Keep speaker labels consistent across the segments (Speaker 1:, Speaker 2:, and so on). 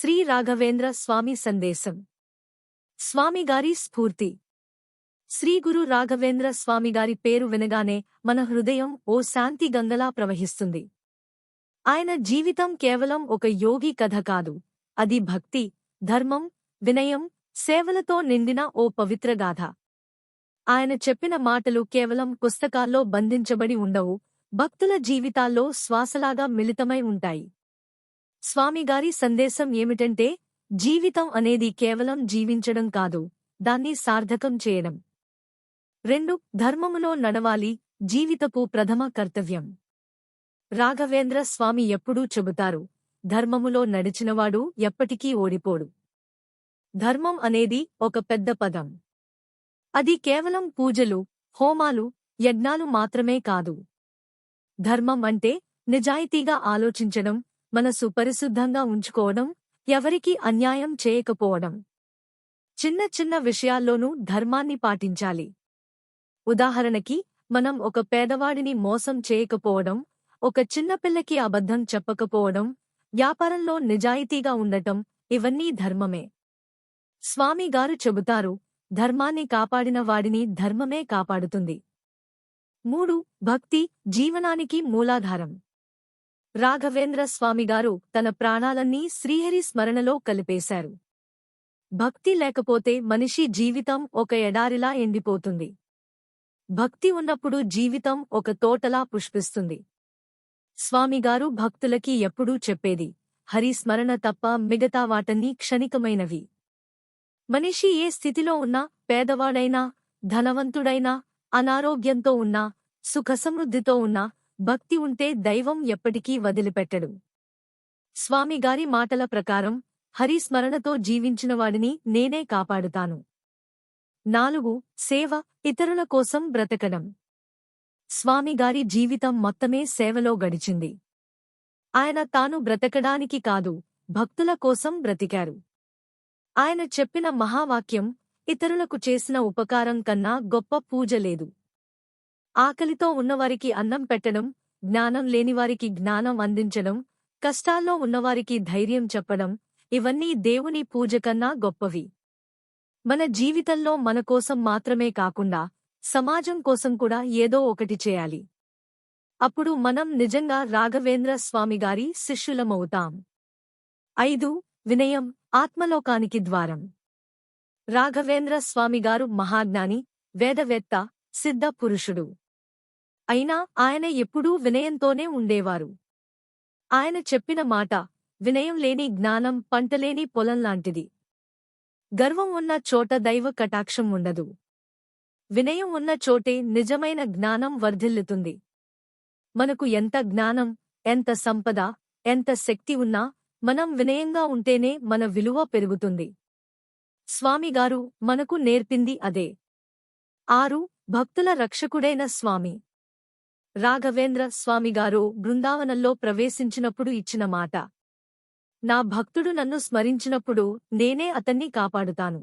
Speaker 1: శ్రీ రాఘవేంద్ర స్వామి సందేశం. స్వామిగారి స్ఫూర్తి. శ్రీ గురు రాఘవేంద్ర స్వామిగారి పేరు వినగానే మన హృదయం ఓ శాంతి గంగలా ప్రవహిస్తుంది. ఆయన జీవితం కేవలం ఒక యోగి కథ కాదు. అది భక్తి ధర్మం వినయం సేవలతో నిండిన ఓ పవిత్ర గాథ. ఆయన చెప్పిన మాటలు కేవలం పుస్తకాల్లో బంధించబడి ఉండవు భక్తుల జీవితాల్లో శ్వాసలాగా మిళితమై ఉంటాయి. స్వామిగారి సందేశం ఏమిటంటే జీవితం అనేది కేవలం జీవించడం కాదు దాన్ని సార్థకం చేయడం. రెండు ధర్మములో నడవాలి జీవితపు ప్రథమ కర్తవ్యం. రాఘవేంద్ర స్వామి ఎప్పుడూ చెబుతారు ధర్మములో నడిచినవాడు ఎప్పటికీ ఓడిపోడు. ధర్మం అనేది ఒక పెద్ద పదం. అది కేవలం పూజలు హోమాలు యజ్ఞాలు మాత్రమే కాదు. ధర్మం అంటే నిజాయితీగా ఆలోచించడం మనసు పరిశుద్ధంగా ఉంచుకోవడం ఎవరికీ అన్యాయం చేయకపోవడం. చిన్న చిన్న విషయాల్లోనూ ధర్మాన్ని పాటించాలి. ఉదాహరణకి మనం ఒక పేదవాడిని మోసం చేయకపోవడం ఒక చిన్నపిల్లకి అబద్ధం చెప్పకపోవడం వ్యాపారంలో నిజాయితీగా ఉండటం ఇవన్నీ ధర్మమే. స్వామిగారు చెబుతారు ధర్మాన్ని కాపాడిన వాడిని ధర్మమే కాపాడుతుంది. మూడు భక్తి జీవనానికి మూలాధారం. రాఘవేంద్ర స్వామిగారు తన ప్రాణాలన్నీ శ్రీహరి స్మరణలో కలిపేశారు. భక్తి లేకపోతే మనిషి జీవితం ఒక ఎడారిలా ఎండిపోతుంది. భక్తి ఉన్నప్పుడు జీవితం ఒక తోటలా పుష్పిస్తుంది. స్వామిగారు భక్తులకి ఎప్పుడూ చెప్పేది హరి స్మరణ తప్ప మిగతా వాటన్నీ క్షణికమైనవి. మనిషి ఏ స్థితిలో ఉన్నా పేదవాడైనా ధనవంతుడైనా అనారోగ్యంతో ఉన్నా సుఖసమృద్ధితో ఉన్నా భక్తి ఉంటే దైవం ఎప్పటికీ వదిలిపెట్టడు. స్వామిగారి మాటల ప్రకారం హరిస్మరణతో జీవించినవాడిని నేనే కాపాడుతాను. నాలుగు సేవ ఇతరుల కోసం బ్రతకడం. స్వామిగారి జీవితం మొత్తమే సేవలో గడిచింది. ఆయన తాను బ్రతకడానికి కాదు భక్తుల కోసం బ్రతికారు. ఆయన చెప్పిన మహావాక్యం ఇతరులకు చేసిన ఉపకారం కన్నా గొప్ప పూజ లేదు. ఆకలితో ఉన్నవారికి అన్నం పెట్టడం జ్ఞానం లేనివారికి జ్ఞానం అందించడం కష్టాల్లో ఉన్నవారికి ధైర్యం చెప్పడం ఇవన్నీ దేవుని పూజ కన్నా గొప్పవి. మన జీవితంలో మన కోసం మాత్రమే కాకుండా సమాజం కోసం కూడా ఏదో ఒకటి చేయాలి. అప్పుడు మనం నిజంగా రాఘవేంద్ర స్వామిగారి శిష్యులమవుతాం. ఐదు వినయం ఆత్మలోకానికి ద్వారం. రాఘవేంద్ర స్వామిగారు మహాజ్ఞాని వేదవేత్త సిద్ధ పురుషుడు. అయినా ఆయన ఎప్పుడూ వినయంతోనే ఉండేవారు. ఆయన చెప్పిన మాట వినయం లేని జ్ఞానం పంటలేని పొలంలాంటిది గర్వం ఉన్న చోట దైవ కటాక్షం ఉండదు. వినయం ఉన్న చోటే నిజమైన జ్ఞానం వర్ధిల్లుతుంది. మనకు ఎంత జ్ఞానం ఎంత సంపద ఎంత శక్తి ఉన్నా మనం వినయంగా ఉంటేనే మన విలువ పెరుగుతుంది. స్వామిగారు మనకు నేర్పింది అదే. ఆరు భక్తుల రక్షకుడైన స్వామి. రాఘవేంద్ర స్వామిగారు బృందావనంలో ప్రవేశించినప్పుడు ఇచ్చిన మాట. నా భక్తుడు నన్ను స్మరించినప్పుడు నేనే అతన్ని కాపాడుతాను.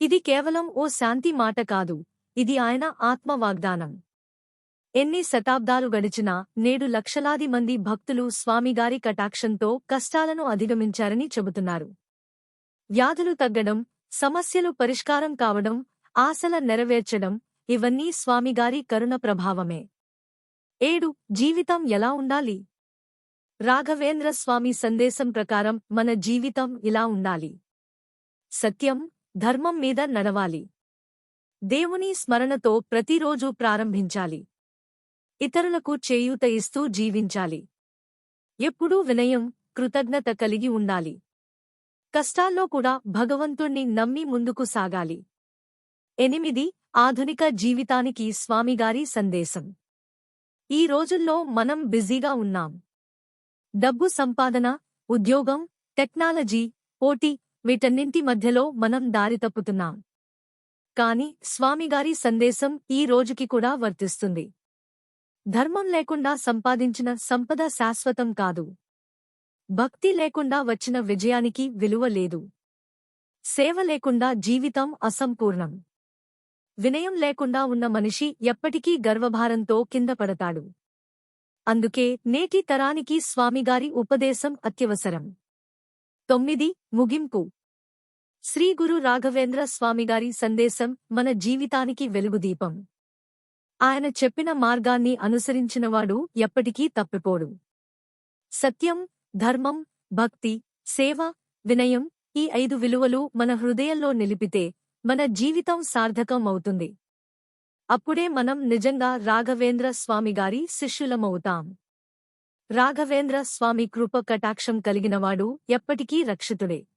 Speaker 1: ఇది కేవలం ఓ శాంతి మాట కాదు ఇది ఆయన ఆత్మ వాగ్దానం ఎన్ని శతాబ్దాలు గడిచినా నేడు లక్షలాది మంది భక్తులు స్వామిగారి కటాక్షంతో కష్టాలను అధిగమించారని చెబుతున్నారు. వ్యాధులు తగ్గడం సమస్యలు పరిష్కారం కావడం ఆశల నెరవేర్చడం ఇవన్నీ స్వామిగారి కరుణ ప్రభావమే. ఏడు జీవితం ఎలా ఉండాలి? రాఘవేంద్ర స్వామి సందేశం ప్రకారం మన జీవితం ఇలా ఉండాలి. సత్యం ధర్మం మీద నడవాలి. దేవుని స్మరణతో ప్రతిరోజూ ప్రారంభించాలి. ఇతరులకు చేయూత ఇస్తూ జీవించాలి. ఎప్పుడూ వినయం కృతజ్ఞత కలిగి ఉండాలి. కష్టాల్లో కూడా భగవంతుణ్ణి నమ్మి ముందుకు సాగాలి. ఎనిమిది ఆధునిక జీవితానికి స్వామిగారి సందేశం. ఈ రోజుల్లో మనం బిజీగా ఉన్నాం. డబ్బు సంపాదన ఉద్యోగం టెక్నాలజీ పోటీ వీటన్నింటి మధ్యలో మనం దారి తప్పుతున్నాం. కాని స్వామిగారి సందేశం ఈ రోజుకి కూడా వర్తిస్తుంది. ధర్మం లేకుండా సంపాదించిన సంపద శాశ్వతం కాదు. భక్తి లేకుండా వచ్చిన విజయానికి విలువ లేదు. సేవ లేకుండా జీవితం అసంపూర్ణం. వినయం లేకుండా ఉన్న మనిషి ఎప్పటికీ గర్వభారంతో కింద పడతాడు. అందుకే నేటి తరానికి స్వామిగారి ఉపదేశం అత్యవసరం. తొమ్మిది ముగింపు. శ్రీ గురు రాఘవేంద్ర స్వామిగారి సందేశం మన జీవితానికి వెలుగుదీపం. ఆయన చెప్పిన మార్గాన్ని అనుసరించినవాడు ఎప్పటికీ తప్పిపోడు. సత్యం ధర్మం భక్తి సేవ వినయం ఈ ఐదు విలువలు మన హృదయంలో నిలిపితే మన జీవితం సార్థకం అవుతుంది. అప్పుడే మనం నిజంగా రాఘవేంద్ర స్వామిగారి శిష్యులమవుతాం. రాఘవేంద్ర స్వామి కృప కటాక్షం కలిగినవాడు ఎప్పటికీ రక్షితుడే.